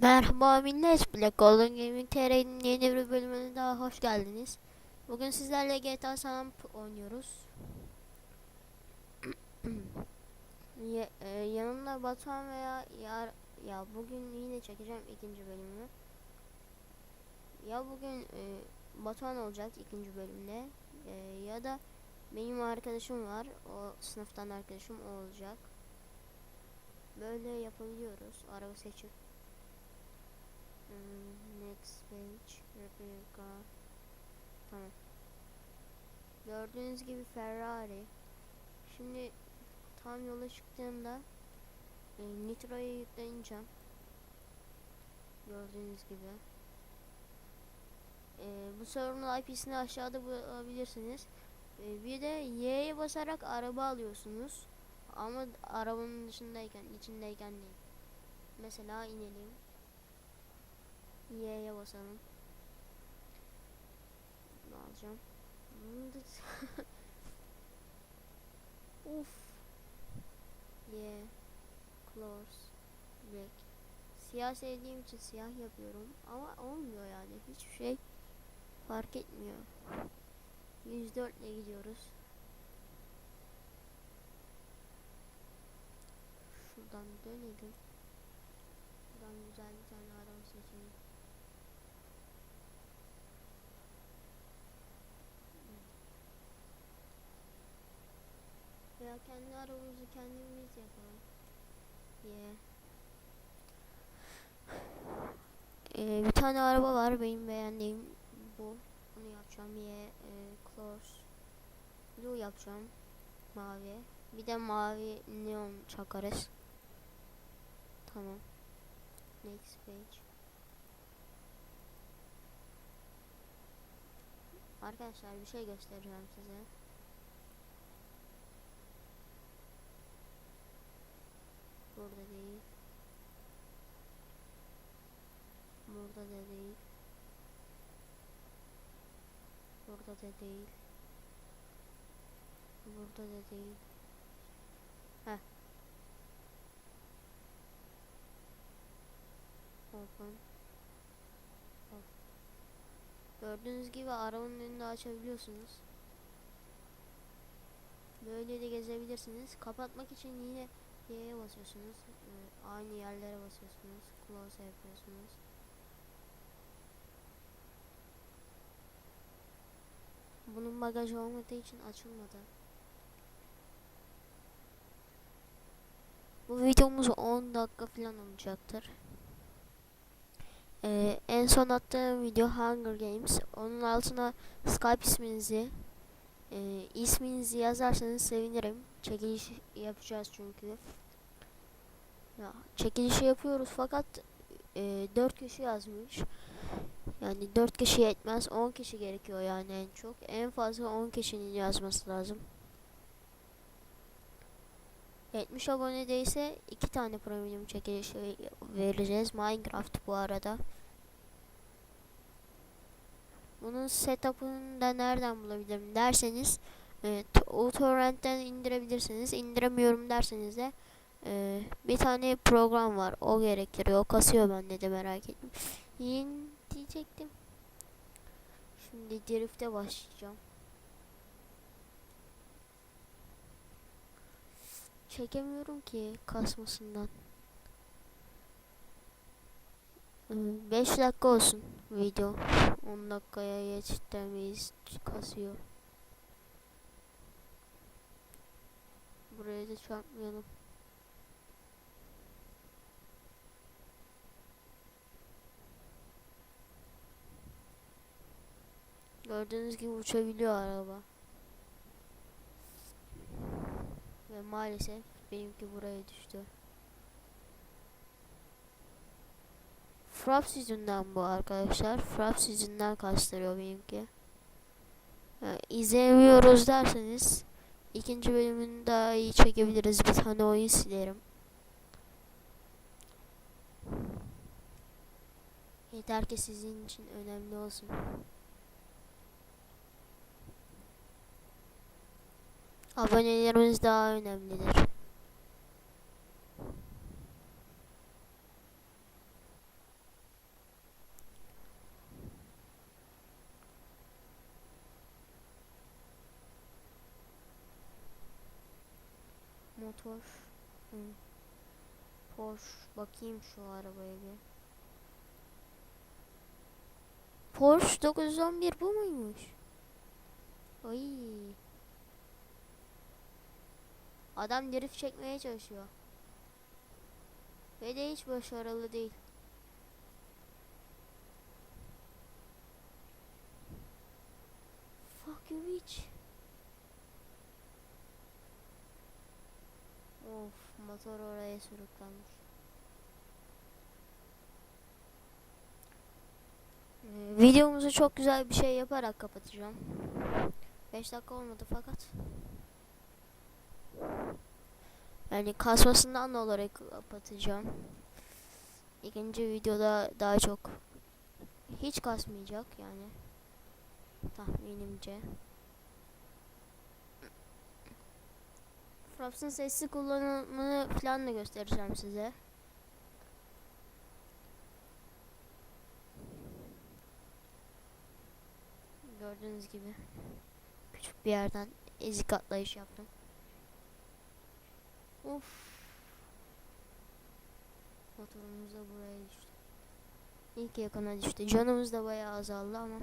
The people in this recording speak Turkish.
Merhaba millet, Black Golden Gaming TR'nin yeni bir bölümüne daha hoş geldiniz. Bugün sizlerle GTA San oynuyoruz. ya, e, Batuhan veya ya, ya bugün yine çekeceğim ikinci bölümü. Ya bugün e, Batuhan olacak ikinci bölümde e, ya da benim arkadaşım var, o sınıftan arkadaşım olacak. Böyle yapabiliyoruz, araba seçip. Hmm, next page. Replica tamam gördüğünüz gibi Ferrari. Şimdi tam yola çıktığımda e, Nitro'ya yükleneceğim. Gördüğünüz gibi. E, bu sorunun IP'sini aşağıda bulabilirsiniz. E, bir de Y'ye basarak araba alıyorsunuz. Ama arabanın dışındayken içindeyken değil. Mesela inelim Y'ye basalım. Bunu alacağım. Bunu. Y. Close. Black. Siyah sevdiğim için siyah yapıyorum. Ama olmuyor yani. Hiçbir şey fark etmiyor. 104 ile gidiyoruz. Şuradan dönelim. Buradan güzel bir tane araba seçelim. Veya kendi arabamızı kendimiz yapalım. Yeah. Ee, bir tane araba var benim beğendiğim bu. Bunu yapacağım. Yeah. E, close. Blue yapacağım. Mavi. Bir de mavi neon çakarız. Tamam. Next page. Arkadaşlar bir şey göstereceğim size. Burada değil. Burada da değil. Burada da değil. Burada da değil. Heh. Open. Off. Gördüğünüz gibi arabanın önünü açabiliyorsunuz. Böyle de gezebilirsiniz. Kapatmak için yine Y'ye basıyorsunuz. Ee, aynı yerlere basıyorsunuz. Close yapıyorsunuz. Bunun bagajı olmadığı için açılmadı. Bu videomuz 10 dakika falan olacaktır. Ee, en son attığım video Hunger Games. Onun altına Skype isminizi e, isminizi yazarsanız sevinirim. Çekiliş yapacağız çünkü. Ya çekilişi yapıyoruz fakat e, 4 kişi yazmış. Yani 4 kişi yetmez. 10 kişi gerekiyor yani en çok. En fazla 10 kişinin yazması lazım. 70 abonedeyse 2 tane premium çekilişi vereceğiz. Minecraft bu arada. Bunun setup'ını da nereden bulabilirim derseniz e, torrent'ten indirebilirsiniz. İndiremiyorum derseniz de e, bir tane program var. O gerektiriyor. O kasıyor bende de merak ettim. Yin diyecektim. Şimdi drift'e başlayacağım. Çekemiyorum ki kasmasından. 5 dakika olsun video. 10 dakikaya yetiştiremeyiz. Kasıyor. Buraya da çarpmayalım. Gördüğünüz gibi uçabiliyor araba. Ve maalesef benimki buraya düştü. Fraps yüzünden bu arkadaşlar. Fraps yüzünden kastırıyor benimki. Yani izleyemiyoruz derseniz ikinci bölümünü daha iyi çekebiliriz. Bir tane oyun silerim. Yeter ki sizin için önemli olsun. Abonelerimiz daha önemlidir. Motor. Hı. Porsche. Bakayım şu arabaya bir. Porsche 911 bu muymuş? Ay. Adam drift çekmeye çalışıyor. Ve de hiç başarılı değil. Fuck you bitch. Of motor oraya sürüklenmiş. Ee, videomuzu çok güzel bir şey yaparak kapatacağım. 5 dakika olmadı fakat. Yani kasmasından dolayı kapatacağım. İkinci videoda daha çok hiç kasmayacak yani tahminimce. Fraps'ın sesli kullanımını falan da göstereceğim size. Gördüğünüz gibi küçük bir yerden ezik atlayış yaptım. Of. Motorumuz da buraya düştü. İlk yakına düştü. Canımız da bayağı azaldı ama.